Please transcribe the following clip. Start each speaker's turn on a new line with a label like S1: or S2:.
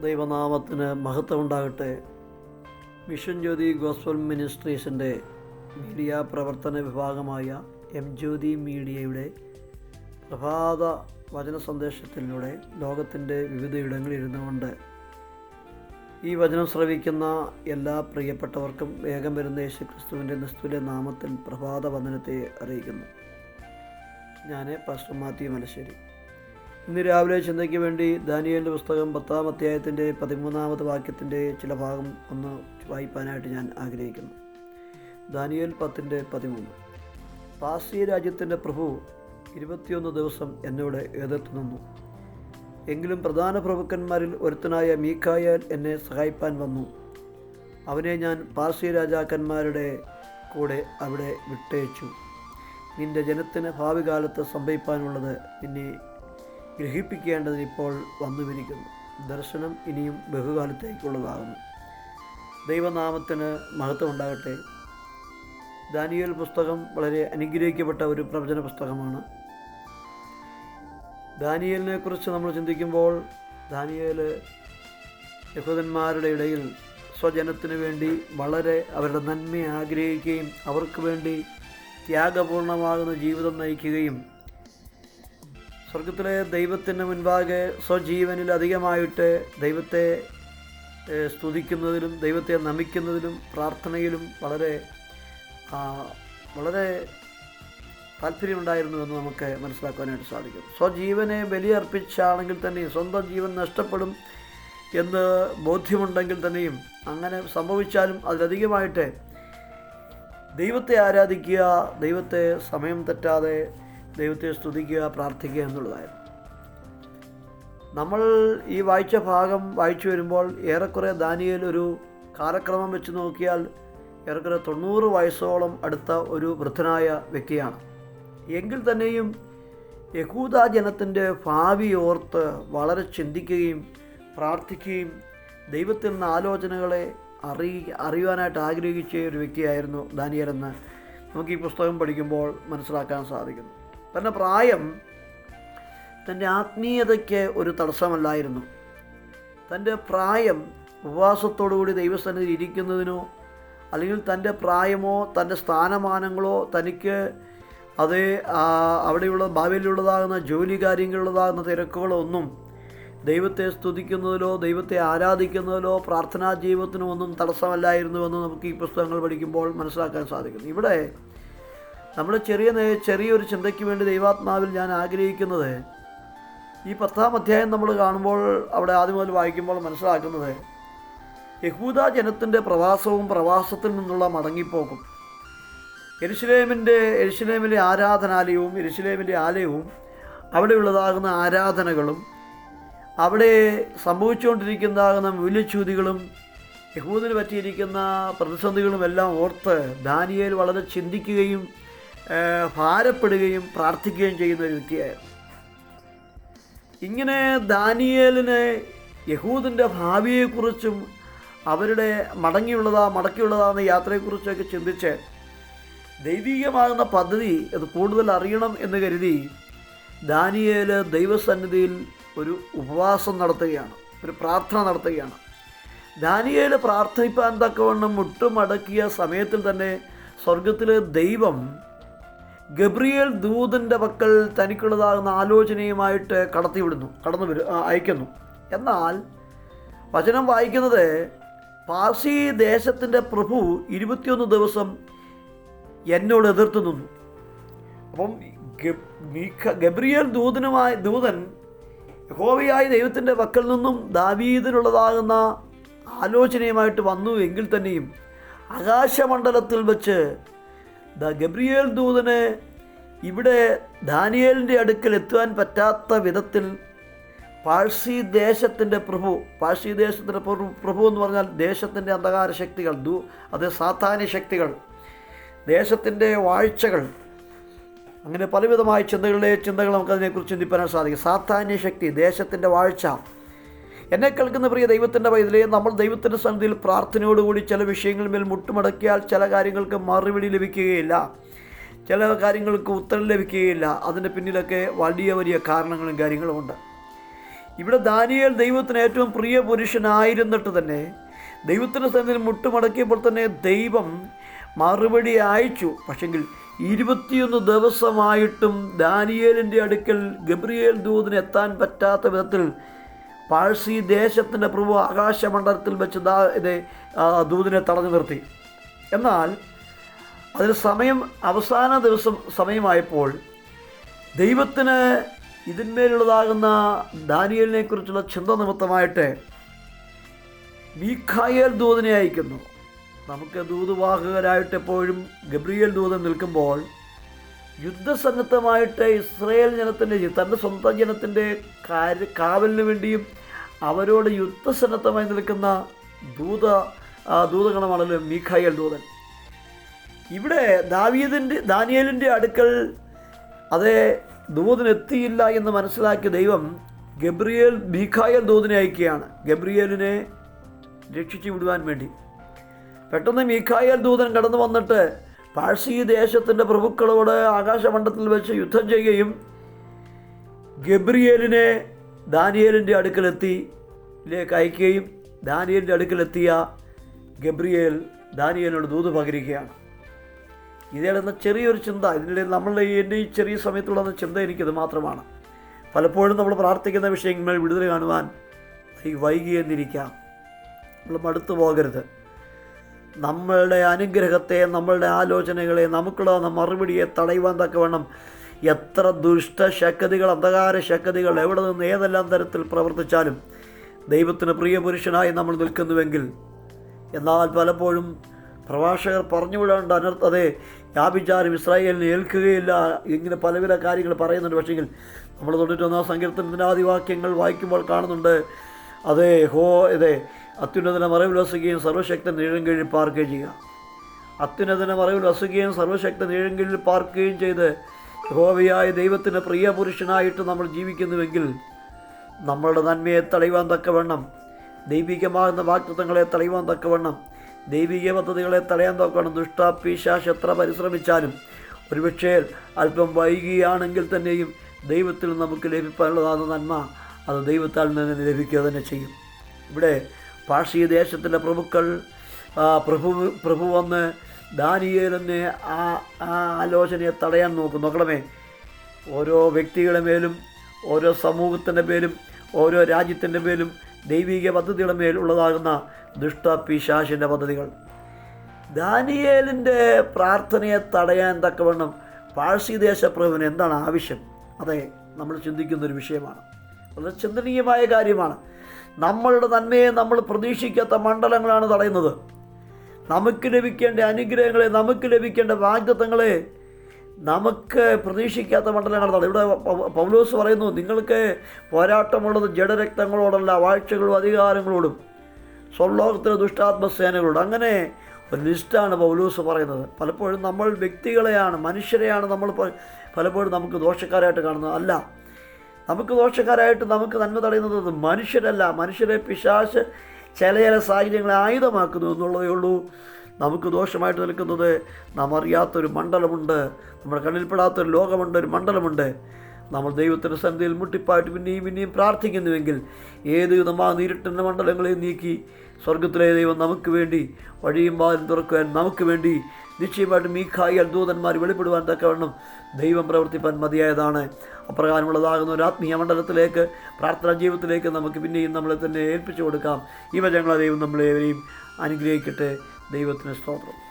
S1: ദൈവനാമത്തിന് മഹത്വം ഉണ്ടാകട്ടെ മിഷൻ ജ്യോതി ഗോസ്വൽ മിനിസ്ട്രീസിന്റെ മീഡിയ പ്രവർത്തന വിഭാഗമായ എം ജ്യോതി മീഡിയയുടെ പ്രഭാത വചന സന്ദേശത്തിലൂടെ ലോകത്തിന്റെ വിവിധയിടങ്ങളിൽ ഇരുന്നുകൊണ്ട് ഈ വചനം ശ്രവിക്കുന്ന എല്ലാ പ്രിയപ്പെട്ടവർക്കും വേഗം വരുന്ന യേശു ക്രിസ്തുവിന്റെ നിസ്തുവിന്റെ നാമത്തിൽ പ്രഭാത വന്ദനത്തെ അറിയിക്കുന്നു. ഞാൻ പാസ്റ്റർ മാത്യു മലശ്ശേരി. ഇന്ന് രാവിലെ ചിന്തയ്ക്ക് വേണ്ടി ദാനിയലിന്റെ പുസ്തകം പത്താം അധ്യായത്തിന്റെ പതിമൂന്നാമത് വാക്യത്തിന്റെ ചില ഭാഗം ഒന്ന് വായിപ്പാനായിട്ട് ഞാൻ ആഗ്രഹിക്കുന്നു. ദാനിയേൽ പത്തിന്റെ പതിമൂന്ന്. പാസി രാജ്യത്തിന്റെ പ്രഭു ഇരുപത്തിയൊന്ന് ദിവസം എന്നോട് എതിർത്തു നിന്നു. എങ്കിലും പ്രധാന പ്രഭുക്കന്മാരിൽ ഒരുത്തനായ മീക്കായാൽ എന്നെ സഹായിപ്പാൻ വന്നു. അവനെ ഞാൻ പാർസി രാജാക്കന്മാരുടെ കൂടെ അവിടെ വിട്ടയച്ചു. നിന്റെ ജനത്തിന് ഭാവി കാലത്ത് സംഭവിപ്പാനുള്ളത് നിന്നെ ഗ്രഹിപ്പിക്കേണ്ടതിന് ഇപ്പോൾ വന്നുവിരിക്കുന്നു ദർശനം ഇനിയും ബഹുകാലത്തേക്കുള്ളതാകുന്നു. ദൈവനാമത്തിന് മഹത്വം ഉണ്ടാകട്ടെ ദാനിയൽ പുസ്തകം വളരെ അനുഗ്രഹിക്കപ്പെട്ട ഒരു പ്രവചന പുസ്തകമാണ്. ദാനിയലിനെ കുറിച്ച് നമ്മൾ ചിന്തിക്കുമ്പോൾ ദാനിയൽ യഹൂദന്മാരുടെ ഇടയിൽ സ്വജനത്തിന് വേണ്ടി വളരെ അവരുടെ നന്മയെ ആഗ്രഹിക്കുകയും അവർക്ക് വേണ്ടി ത്യാഗപൂർണമാകുന്ന ജീവിതം നയിക്കുകയും സ്വർഗത്തിലെ ദൈവത്തിന് മുൻപാകെ സ്വജീവനിൽ അധികമായിട്ട് ദൈവത്തെ സ്തുതിക്കുന്നതിലും ദൈവത്തെ നമിക്കുന്നതിലും പ്രാർത്ഥനയിലും വളരെ വളരെ താല്പര്യമുണ്ടായിരുന്നു എന്ന് നമുക്ക് മനസ്സിലാക്കുവാനായിട്ട് സാധിക്കും. സ്വജീവനെ ബലിയർപ്പിച്ചാണെങ്കിൽ തന്നെയും സ്വന്തം ജീവൻ നഷ്ടപ്പെടും എന്ന് ബോധ്യമുണ്ടെങ്കിൽ തന്നെയും അങ്ങനെ സംഭവിച്ചാലും അതിലധികമായിട്ട് ദൈവത്തെ ആരാധിക്കുക ദൈവത്തെ സമയം തെറ്റാതെ ദൈവത്തെ സ്തുതിക്കുക പ്രാർത്ഥിക്കുക എന്നുള്ളതായിരുന്നു. നമ്മൾ ഈ വായിച്ച ഭാഗം വായിച്ചു വരുമ്പോൾ ഏറെക്കുറെ ദാനിയൽ ഒരു കാലക്രമം വെച്ച് നോക്കിയാൽ ഏറെക്കുറെ തൊണ്ണൂറ് വയസ്സോളം അടുത്ത ഒരു വൃദ്ധനായ വ്യക്തിയാണ്. എങ്കിൽ തന്നെയും യഹൂദ ജനത്തിന്റെ ഭാവി ഓർത്ത് വളരെ ചിന്തിക്കുകയും പ്രാർത്ഥിക്കുകയും ദൈവത്തിൽ നിന്ന് ആലോചനകളെ അറി അറിയുവാനായിട്ട് ആഗ്രഹിച്ച ഒരു വ്യക്തിയായിരുന്നു ദാനിയലെന്ന് നമുക്ക് ഈ പുസ്തകം പഠിക്കുമ്പോൾ മനസ്സിലാക്കാൻ സാധിക്കുന്നു. തന്റെ പ്രായം തന്റെ ആത്മീയതയ്ക്ക് ഒരു തടസ്സമല്ലായിരുന്നു. തന്റെ പ്രായം ഉപവാസത്തോടുകൂടി ദൈവസന്നിധിയിൽ ഇരിക്കുന്നതിനോ അല്ലെങ്കിൽ തന്റെ പ്രായമോ തന്റെ സ്ഥാനമാനങ്ങളോ തനിക്ക് അത് അവിടെയുള്ള ഭാവിയിലുള്ളതാകുന്ന ജോലി കാര്യങ്ങളുള്ളതാകുന്ന തിരക്കുകളോ ഒന്നും ദൈവത്തെ സ്തുതിക്കുന്നതിലോ ദൈവത്തെ ആരാധിക്കുന്നതിലോ പ്രാർത്ഥനാ ജീവിതത്തിനോ ഒന്നും തടസ്സമല്ലായിരുന്നുവെന്ന് നമുക്ക് ഈ പുസ്തകങ്ങൾ പഠിക്കുമ്പോൾ മനസ്സിലാക്കാൻ സാധിക്കുന്നു. ഇവിടെ നമ്മുടെ ചെറിയ ചെറിയൊരു ചിന്തയ്ക്ക് വേണ്ടി ദൈവാത്മാവിൽ ഞാൻ ആഗ്രഹിക്കുന്നത് ഈ പത്താം അധ്യായം നമ്മൾ കാണുമ്പോൾ അവിടെ ആദ്യം മുതൽ വായിക്കുമ്പോൾ മനസ്സിലാക്കുന്നത് യഹൂദ ജനത്തിന്റെ പ്രവാസവും പ്രവാസത്തിൽ നിന്നുള്ള മടങ്ങിപ്പോക്കും. എരുഷലേമിന്റെ എരുഷലേമിലെ ആരാധനാലയവും എരുഷലേമിന്റെ ആലയവും അവിടെയുള്ളതാകുന്ന ആരാധനകളും അവിടെ സംഭവിച്ചുകൊണ്ടിരിക്കുന്നതാകുന്ന മൂല്യച്യൂതികളും യഹൂദിന് പറ്റിയിരിക്കുന്ന പ്രതിസന്ധികളും എല്ലാം ഓർത്ത് ദാനിയേൽ വളരെ ചിന്തിക്കുകയും ഭാരപ്പെടുകയും പ്രാർത്ഥിക്കുകയും ചെയ്യുന്ന ഒരു വ്യക്തിയായിരുന്നു. ഇങ്ങനെ ദാനിയേലിനെ യഹൂദിന്റെ ഭാവിയെക്കുറിച്ചും അവരുടെ മടങ്ങിയുള്ളതാ മടക്കിയുള്ളതാകുന്ന യാത്രയെക്കുറിച്ചൊക്കെ ചിന്തിച്ച് ദൈവികമാകുന്ന പദ്ധതി അത് കൂടുതൽ അറിയണം എന്ന് കരുതി ദാനിയേൽ ദൈവസന്നിധിയിൽ ഒരു ഉപവാസം നടത്തുകയാണ് ഒരു പ്രാർത്ഥന നടത്തുകയാണ്. ദാനിയേൽ പ്രാർത്ഥിപ്പാൻ തക്കവണ്ണം മുട്ടുമടക്കിയ സമയത്തിൽ തന്നെ സ്വർഗത്തിലെ ദൈവം ഗബ്രിയേൽ ദൂതന്റെ പക്കൽ തനിക്കുള്ളതാകുന്ന ആലോചനയുമായിട്ട് കടത്തിവിടുന്നു കടന്നു വരും അയക്കുന്നു. എന്നാൽ വചനം വായിക്കുന്നത് പാർസി ദേശത്തിന്റെ പ്രഭു ഇരുപത്തിയൊന്ന് ദിവസം എന്നോട് എതിർത്ത് നിന്നു. അപ്പം ഗബ്രിയേൽ ദൂതനുമായി ദൂതൻ യഹോവയായ ദൈവത്തിന്റെ പക്കൽ നിന്നും ദാവീദിനുള്ളതാകുന്ന ആലോചനയുമായിട്ട് വന്നു എങ്കിൽ തന്നെയും ആകാശമണ്ഡലത്തിൽ വെച്ച് ദ ഗബ്രിയേൽ ദൂതന് ഇവിടെ ദാനിയേലിന്റെ അടുക്കൽ എത്തുവാൻ പറ്റാത്ത വിധത്തിൽ പാഴ്സി ദേശത്തിന്റെ പ്രഭു പാഴ്സി ദേശത്തിന്റെ പ്രഭു പ്രഭു എന്ന് പറഞ്ഞാൽ ദേശത്തിന്റെ അന്ധകാര ശക്തികൾ ദൂ അത് സാധാന്യ ശക്തികൾ ദേശത്തിന്റെ വാഴ്ചകൾ. അങ്ങനെ പലവിധമായ ചിന്തകളിലെ ചിന്തകൾ നമുക്കതിനെക്കുറിച്ച് ചിന്തിപ്പാൻ സാധിക്കും. സാധാന്യ ശക്തി ദേശത്തിന്റെ വാഴ്ച. എന്നെ കേൾക്കുന്ന പ്രിയ ദൈവത്തിന്റെ പൈതലേ നമ്മൾ ദൈവത്തിന്റെ സന്നിധിയിൽ പ്രാർത്ഥനയോടുകൂടി ചില വിഷയങ്ങളിന്മേൽ മുട്ടുമടക്കിയാൽ ചില കാര്യങ്ങൾക്ക് മറുപടി ലഭിക്കുകയില്ല. ചില കാര്യങ്ങൾക്ക് ഉത്തരം ലഭിക്കുകയില്ല. അതിന്റെ പിന്നിലൊക്കെ വലിയ വലിയ കാരണങ്ങളും കാര്യങ്ങളുമുണ്ട് ഇവിടെ ദാനിയേൽ ദൈവത്തിന് ഏറ്റവും പ്രിയ പുരുഷനായിരുന്നിട്ട് തന്നെ ദൈവത്തിന്റെ സന്നിധിയിൽ മുട്ടുമടക്കിയപ്പോൾ തന്നെ ദൈവം മറുപടി അയച്ചു. പക്ഷെങ്കിൽ ഇരുപത്തിയൊന്ന് ദിവസമായിട്ടും ദാനിയേലിന്റെ അടുക്കൽ ഗബ്രിയേൽ ദൂതിന് എത്താൻ പറ്റാത്ത വിധത്തിൽ പാഴ്സി ദേശത്തിന്റെ പ്രഭു ആകാശമണ്ഡലത്തിൽ വെച്ച് ദാ ഇത് ദൂതിനെ തടഞ്ഞു നിർത്തി. എന്നാൽ അതിന് സമയം അവസാന ദിവസം സമയമായപ്പോൾ ദൈവത്തിന് ഇതിന്മേലുള്ളതാകുന്ന ദാനിയലിനെ കുറിച്ചുള്ള ചിന്ത നിമിത്തമായിട്ട് മീഖായൽ ദൂതനെ അയക്കുന്നു. നമുക്ക് ദൂതുവാഹകരായിട്ട് എപ്പോഴും ഗബ്രിയേൽ ദൂതൻ നിൽക്കുമ്പോൾ യുദ്ധസന്നദ്ധമായിട്ട് ഇസ്രയേൽ ജനത്തിന്റെ തന്റെ സ്വന്തം ജനത്തിന്റെ കാര്യ കാവലിന് വേണ്ടിയും അവരോട് യുദ്ധസന്നദ്ധമായി നിൽക്കുന്ന ദൂത ദൂതഗണമാണല്ലോ മീഖായൽ ദൂതൻ. ഇവിടെ ദാവീദിന്റെ ദാനിയേലിന്റെ അടുക്കൽ അതേ ദൂതനെത്തിയില്ല എന്ന് മനസ്സിലാക്കിയ ദൈവം ഗബ്രിയേൽ മീഖായൽ ദൂതനെ അയക്കുകയാണ്. ഗബ്രിയേലിനെ രക്ഷിച്ചു വിടുവാൻ വേണ്ടി. പെട്ടെന്ന് മീഖായൽ ദൂതൻ കടന്നു വന്നിട്ട് പാഴ്സി ദേശത്തിന്റെ പ്രഭുക്കളോട് ആകാശമണ്ഡലത്തിൽ വെച്ച് യുദ്ധം ചെയ്യുകയും ഗബ്രിയേലിനെ ദാനിയേലിന്റെ അടുക്കലെത്തി ലേക്ക് അയക്കുകയും ദാനിയേലിന്റെ അടുക്കലെത്തിയ ഗബ്രിയേൽ ദാനിയേലിനോട് ദൂത് പകരിക്കുകയാണ് ഇതേടുന്ന ചെറിയൊരു ചിന്ത ഇതിന്റെ നമ്മളുടെ എന്റെ ഈ ചെറിയ സമയത്തുള്ള ചിന്ത എനിക്കത് മാത്രമാണ്. പലപ്പോഴും നമ്മൾ പ്രാർത്ഥിക്കുന്ന വിഷയങ്ങൾ വിടുതൽ കാണുവാൻ ഈ വൈകിയെന്നിരിക്കാം നമ്മൾ മടുത്തു പോകരുത്. നമ്മളുടെ അനുഗ്രഹത്തെ നമ്മളുടെ ആലോചനകളെ നമുക്കുള്ള മറുപടിയെ തടയുവാൻ തക്കവണ്ണം എത്ര ദുഷ്ടശക്തികൾ അന്ധകാര ശക്തികൾ എവിടെ നിന്ന് ഏതെല്ലാം തരത്തിൽ പ്രവർത്തിച്ചാലും ദൈവത്തിന് പ്രിയപുരുഷനായി നമ്മൾ നിൽക്കുന്നുവെങ്കിൽ എന്നാൽ പലപ്പോഴും പ്രഭാഷകർ പറഞ്ഞുവിടാണ്ട് അനർത്ഥതെ വ്യാപിച്ചാലും ഇസ്രായേലിനെ ഏൽക്കുകയില്ല ഇങ്ങനെ പല പല കാര്യങ്ങൾ പറയുന്നുണ്ട്. പക്ഷേങ്കിൽ നമ്മൾ തൊണ്ണൂറ്റൊന്നാം സങ്കീർത്തനത്തിന്റെ ആദിവാക്യങ്ങൾ വായിക്കുമ്പോൾ കാണുന്നുണ്ട് അതെ ഹോ അതെ അത്യുന്നതന മറവിൽ വസുകയും സർവശക്തൻ നീഴങ്കീഴിൽ പാർക്കുകയും ചെയ്യുക. അത്യുന്നതനെ മറവിൽ വസുകയും സർവശക്തൻ നീഴങ്കീഴിൽ പാർക്കുകയും ചെയ്ത് യഹോവയായ ദൈവത്തിന് പ്രിയപുരുഷനായിട്ട് നമ്മൾ ജീവിക്കുന്നുവെങ്കിൽ നമ്മളുടെ നന്മയെ തടയുവാൻ തക്കവണ്ണം ദൈവികമാകുന്ന വാക്തത്വങ്ങളെ തടയുവാൻ തക്കവണ്ണം ദൈവിക പദ്ധതികളെ തടയാൻ തക്കവണ്ണം ദുഷ്ടാപീശാശ് എത്ര പരിശ്രമിച്ചാലും ഒരുപക്ഷേ അല്പം വൈകിയാണെങ്കിൽ തന്നെയും ദൈവത്തിൽ നമുക്ക് ലഭിക്കാനുള്ളതാണ് നന്മ. അത് ദൈവത്താൽ നിന്ന് ലഭിക്കുക തന്നെ ചെയ്യും. ഇവിടെ പാർശ്വീയ ദേശത്തിന്റെ പ്രഭുക്കൾ പ്രഭു പ്രഭു വന്ന് ദാനിയേലിനെ ആ ആ ആലോചനയെ തടയാൻ നോക്കും. നോക്കണമേ ഓരോ വ്യക്തികളുടെ മേലും ഓരോ സമൂഹത്തിന്റെ പേരും ഓരോ രാജ്യത്തിന്റെ പേരും ദൈവിക പദ്ധതികളുടെ മേൽ ഉള്ളതാകുന്ന ദുഷ്ട പിശാശിന്റെ പദ്ധതികൾ. ദാനിയേലിന്റെ പ്രാർത്ഥനയെ തടയാൻ തക്കവണ്ണം പാഴ്സിദേശ പ്രഭുവിന് എന്താണ് ആവശ്യം? അതെ നമ്മൾ ചിന്തിക്കുന്നൊരു വിഷയമാണ്. വളരെ ചിന്തനീയമായ കാര്യമാണ്. നമ്മളുടെ നന്മയെ നമ്മൾ പ്രതീക്ഷിക്കാത്ത മണ്ഡലങ്ങളാണ് തടയുന്നത്. നമുക്ക് ലഭിക്കേണ്ട അനുഗ്രഹങ്ങളെ നമുക്ക് ലഭിക്കേണ്ട വാഗ്ദത്തങ്ങളെ നമുക്ക് പ്രതീക്ഷിക്കാത്ത മണ്ഡലങ്ങളാണ് ഇവിടെ പൗലോസ് പറയുന്നു നിങ്ങൾക്ക് പോരാട്ടമുള്ളത് ജഡരക്തങ്ങളോടല്ല വാഴ്ചകളും അധികാരങ്ങളോടും സ്വർലോകത്തിലെ ദുഷ്ടാത്മസേനകളോട്. അങ്ങനെ ഒരു ലിസ്റ്റാണ് പൗലൂസ് പറയുന്നത്. പലപ്പോഴും നമ്മൾ വ്യക്തികളെയാണ് മനുഷ്യരെയാണ് നമ്മൾ പലപ്പോഴും നമുക്ക് ദോഷക്കാരായിട്ട് കാണുന്നത്. അല്ല നമുക്ക് ദോഷക്കാരായിട്ട് നമുക്ക് നന്മ തടയുന്നത് മനുഷ്യരല്ല. മനുഷ്യരെ പിശാശ് ചില ചില സാഹചര്യങ്ങളെ ആയുധമാക്കുന്നു എന്നുള്ളതേ ഉള്ളൂ. നമുക്ക് ദോഷമായിട്ട് നിൽക്കുന്നത് നാം അറിയാത്തൊരു മണ്ഡലമുണ്ട്. നമ്മുടെ കണ്ണിൽപ്പെടാത്തൊരു ലോകമുണ്ട് ഒരു മണ്ഡലമുണ്ട്. നമ്മൾ ദൈവത്തിന്റെ സന്ധിയിൽ മുട്ടിപ്പായിട്ട് പിന്നെയും പിന്നെയും പ്രാർത്ഥിക്കുന്നുവെങ്കിൽ ഏത് വിധമാ നീരിട്ടുന്ന മണ്ഡലങ്ങളെയും നീക്കി സ്വർഗത്തിലെ ദൈവം നമുക്ക് വേണ്ടി വഴിയും വാതിൽ തുറക്കുവാൻ നമുക്ക് വേണ്ടി നിശ്ചയമായിട്ടും മീഖായി അത്ഭുതന്മാർ വെളിപ്പെടുവാൻ തക്കവണ്ണം ദൈവം പ്രവർത്തിപ്പാൻ മതിയായതാണ്. അപ്രകാരമുള്ളതാകുന്ന ഒരു ആത്മീയ മണ്ഡലത്തിലേക്ക് പ്രാർത്ഥനാ ജീവിതത്തിലേക്ക് നമുക്ക് പിന്നെയും നമ്മളെ തന്നെ ഏൽപ്പിച്ചു കൊടുക്കാം. ഈ വചങ്ങളെ ദൈവം നമ്മളേവരെയും അനുഗ്രഹിക്കട്ടെ. ദൈവത്തിന് സ്തോത്രം.